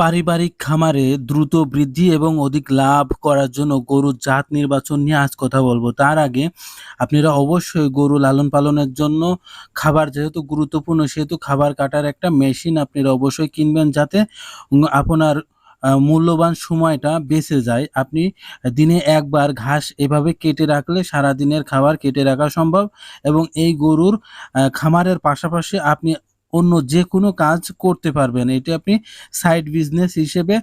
পারিবারিক খামারে দ্রুত বৃদ্ধি এবং অধিক লাভ করার জন্য গরুর জাত নির্বাচন নিয়ে আজ কথা বলব। তার আগে আপনারা অবশ্যই গরু লালন পালনের জন্য খাবার যেহেতু গুরুত্বপূর্ণ, সেহেতু খাবার কাটার একটা মেশিন আপনারা অবশ্যই কিনবেন যাতে আপনার মূল্যবান সময়টা বেঁচে যায়। আপনি দিনে একবার ঘাস এভাবে কেটে রাখলে সারা দিনের খাবার কেটে রাখা সম্ভব এবং এই গরুর খামারের পাশাপাশি আপনি অন্য যে কোনো কাজ করতে পারবেন। এটি আপনি সাইড বিজনেস হিসেবে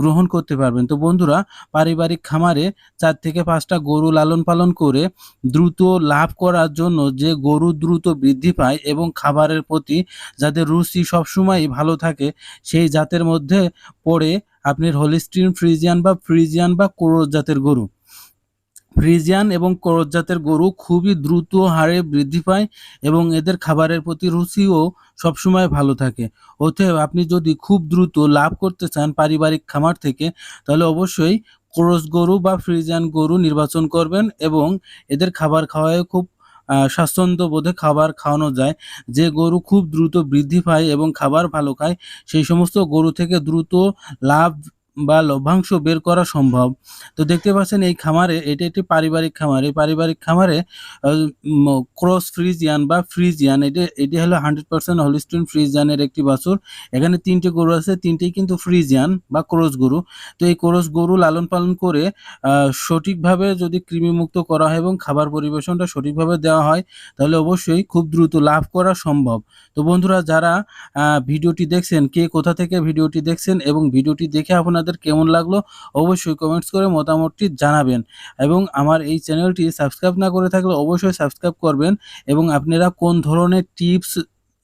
গ্রহণ করতে পারবেন। তো বন্ধুরা, পারিবারিক খামারে চার থেকে পাঁচটা গরু লালন পালন করে দ্রুত লাভ করার জন্য যে গরু দ্রুত বৃদ্ধি পায় এবং খাবারের প্রতি যাদের রুচি সবসময় ভালো থাকে, সেই জাতের মধ্যে পড়ে আপনার হলিস্টিন, ফ্রিজিয়ান বা ফ্রিজিয়ান বা কোরস জাতের গরু। ফ্রিজিয়ান এবং কোরস জাতের গরু খুবই দ্রুত হারে বৃদ্ধি পায় এবং এদের খাবারের প্রতি রুচিও সবসময় ভালো থাকে। অতএব আপনি যদি খুব দ্রুত লাভ করতে চান পারিবারিক খামার থেকে, তাহলে অবশ্যই ক্রস গরু বা ফ্রিজিয়ান গরু নির্বাচন করবেন এবং এদের খাবার খাওয়ায় খুব স্বাচ্ছন্দ্য বোধে খাবার খাওয়ানো যায়। যে গরু খুব দ্রুত বৃদ্ধি পায় এবং খাবার ভালো খায়, সেই সমস্ত গরু থেকে দ্রুত লাভ বা লভ্যাংশ বের করা সম্ভব। তো দেখতে পাচ্ছেন এই খামারে, এটি একটি পারিবারিক খামার। এই পারিবারিক খামারে ক্রস ফ্রিজিয়ান বা ফ্রিজিয়ান, এটি এটি হলো হান্ড্রেড পার্সেন্ট হলিস্টিন ফ্রিজিয়ানের একটি বাছুর। এখানে তিনটি গরু আছে, তিনটেই কিন্তু ফ্রিজিয়ান বা ক্রস গরু। তো এই ক্রস গরু লালন পালন করে সঠিকভাবে যদি কৃমিমুক্ত করা হয় এবং খাবার পরিবেশনটা সঠিকভাবে দেওয়া হয়, তাহলে অবশ্যই খুব দ্রুত লাভ করা সম্ভব। তো বন্ধুরা, যারা ভিডিওটি দেখছেন, কে কোথা থেকে ভিডিওটি দেখছেন এবং ভিডিওটি দেখে আপনাদের কেমন লাগল অবশ্যই কমেন্টস করে মতামতটি জানাবেন। এবং আমার এই চ্যানেলটি সাবস্ক্রাইব না করে থাকলে অবশ্যই সাবস্ক্রাইব করবেন এবং আপনারা কোন ধরনের টিপস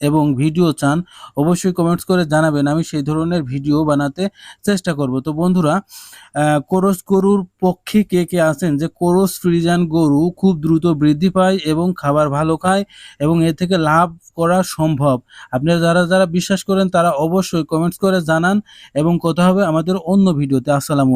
এবং ভিডিও চান, অবশ্যই কমেন্টস করে জানাবেন। আমি সেই ধরনের ভিডিও বানাতে চেষ্টা করব। তো বন্ধুরা কোরস গরুর পক্ষে কে কে আছেন? যে কোরস ফ্রিজান গরু খুব দ্রুত বৃদ্ধি পায় এবং খাবার ভালো খায় এবং এর থেকে লাভ করা সম্ভব। আপনারা যারা যারা বিশ্বাস করেন তারা অবশ্যই কমেন্টস করে জানান এবং কথা হবে আমাদের অন্য ভিডিওতে। আসসালামু